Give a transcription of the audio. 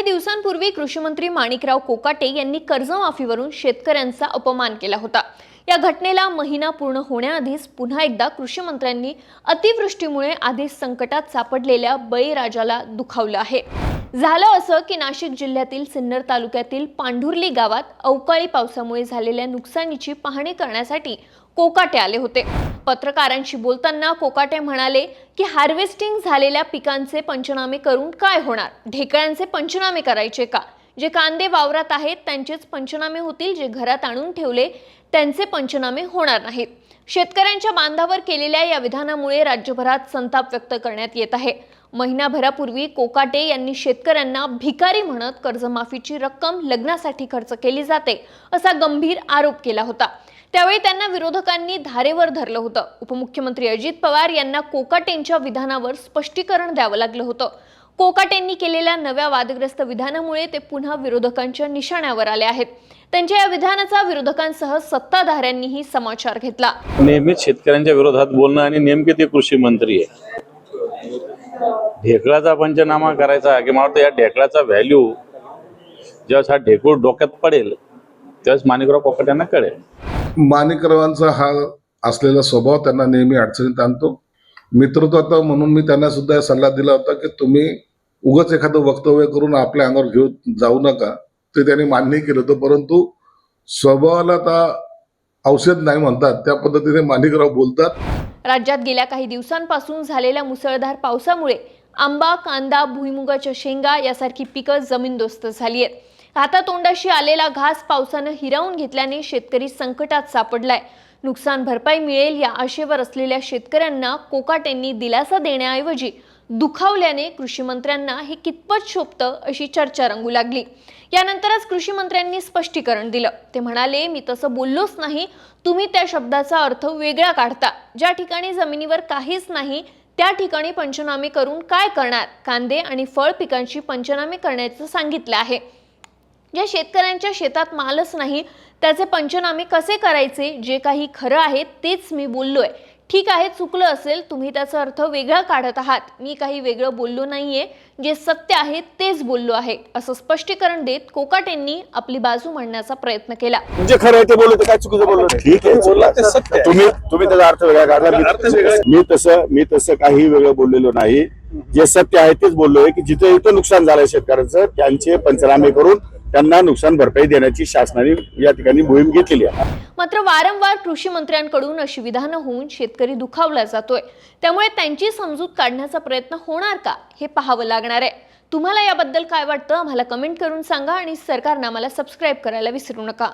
काही दिवसांपूर्वी कृषीमंत्री माणिकराव कोकाटे यांनी कर्जमाफीवरून शेतकऱ्यांचा अपमान केला होता. या घटनेला महिना पूर्ण होण्याआधीच पुन्हा एकदा कृषी मंत्र्यांनी अतिवृष्टीमुळे आधीच संकटात सापडलेल्या बळीराजाला दुखावलं आहे. झालं असं की नाशिक जिल्ह्यातील सिन्नर तालुक्यातील पांढुर्ली गावात अवकाळी पावसामुळे झालेल्या नुकसानीची पाहणी करण्यासाठी कोकाटे आले होते. पत्रकारांशी बोलताना कोकाटे म्हणाले की हार्वेस्टिंग झालेल्या पिकांचे पंचनामे करून काय होणार? ढेकळ्यांचे पंचनामे करायचे का? जे कांदे वावरात आहेत त्यांचेच पंचनामे होतील जे घरात आणून ठेवले त्यांचे पंचनामे होणार नाहीत. शेतकऱ्यांच्या बांधावर केलेल्या या विधानामुळे राज्यभरात संताप व्यक्त करण्यात येत आहे. महिनाभरापूर्वी कोकाटे यांनी शेतकऱ्यांना भिकारी म्हणत कर्जमाफीची रक्कम लग्नासाठी खर्च केली जाते असा गंभीर आरोप केला होता. त्यावेळी त्यांना विरोधकांनी धारेवर धरलं होतं. उपमुख्यमंत्री अजित पवार यांना कोकाटेंच्या विधानावर स्पष्टीकरण द्यावं लागलं होतं. कोकाटेंनी केलेल्या नव्या वादग्रस्त विधानामुळे ते पुन्हा विरोधकांच्या निशाण्यावर आले आहेत. त्यांच्या या विधानाचा विरोधकांसह सत्ताधाऱ्यांनीही समाचार घेतला. नेहमीच शेतकऱ्यांच्या विरोधात बोलणं आणि नेमके ते कृषी मंत्री आहे ढेकळाचा पंचनामा करायचा की मला वाटतं या ढेकळाचा व्हॅल्यू ज्यावेळेस हा ढेकूळ डोक्यात पडेल त्यावेळेस माणिकराव कोकाट्यांना कळेल. माणिकरावांचा हा असलेला स्वभाव त्यांना नेहमी अडचणीत आणतो. मित्रत्वाचा म्हणून मी त्यांना सुद्धा सल्ला दिला होता की तुम्ही उगाच एखादं वक्तव्य करून आपल्या अंगावर घेऊन जाऊ नका. ते त्यांनी मान्य केलं होतं परंतु स्वभावाला आता औषध नाही म्हणतात. त्या पद्धतीने माणिकराव बोलतात. राज्यात गेल्या काही दिवसांपासून झालेल्या मुसळधार पावसामुळे आंबा कांदा भुईमुगाच्या शेंगा यासारखी पिकं जमीनदोस्त झाली आहेत. हातातोंडाशी आलेला घास पावसानं हिरावून घेतल्याने शेतकरी संकटात सापडलाय. नुकसान भरपाई मिळेल या आशेवर असलेल्या शेतकऱ्यांना कोकाटेंनी दिलासा देण्याऐवजी दुखावल्याने कृषी मंत्र्यांना हे कितपत शोभतं अशी चर्चा रंगू लागली. यानंतरच कृषी मंत्र्यांनी स्पष्टीकरण दिलं. ते म्हणाले मी तसं बोललोच नाही. तुम्ही त्या शब्दाचा अर्थ वेगळा काढता. ज्या ठिकाणी जमिनीवर काहीच नाही त्या ठिकाणी पंचनामे करून काय करणार? कांदे आणि फळ पिकांची पंचनामे करण्याचं सांगितलं आहे. ज्या शेतकऱ्यांच्या शेतात मालच नाही त्याचे पंचनामे कसे करायचे? जे काही खरं आहे तेच मी बोललोय. ठीक आहे चुकलं असेल तुम्ही त्याचा अर्थ वेगळा काढत आहात. मी काही वेगळं बोललो नाहीये. जे सत्य आहे तेच बोललो आहे. असं स्पष्टीकरण देत कोकाटेंनी आपली बाजू मांडण्याचा प्रयत्न केला. जे खरं आहे ते बोललो तर काय चुकीचं बोललो नाही. ठीक आहे बोलला ते सत्य आहे. तुम्ही तुम्ही त्याचा अर्थ वेगळा काढला. मी- अर्थ वेगळा. आहे. मी तसं मी तसं काही वेगळं बोललेलो नाही. जे सत्य आहे तेच बोललोय की जिथे इथं नुकसान झालंय शेतकऱ्यांचं त्यांचे पंचनामे करून त्यांना नुकसान भरपाई देण्याची शासनाने या ठिकाणी मोहीम घेतलेली आहे. मात्र वारंवार कृषी मंत्र्यांकडून अशी विधानं होऊन शेतकरी दुखावला जातोय. त्यामुळे त्यांची समजूत काढण्याचा प्रयत्न होणार का हे पाहावं लागणार आहे. तुम्हाला याबद्दल काय वाटतं आम्हाला कमेंट करून सांगा आणि सरकारनं आम्हाला सबस्क्राईब करायला विसरू नका.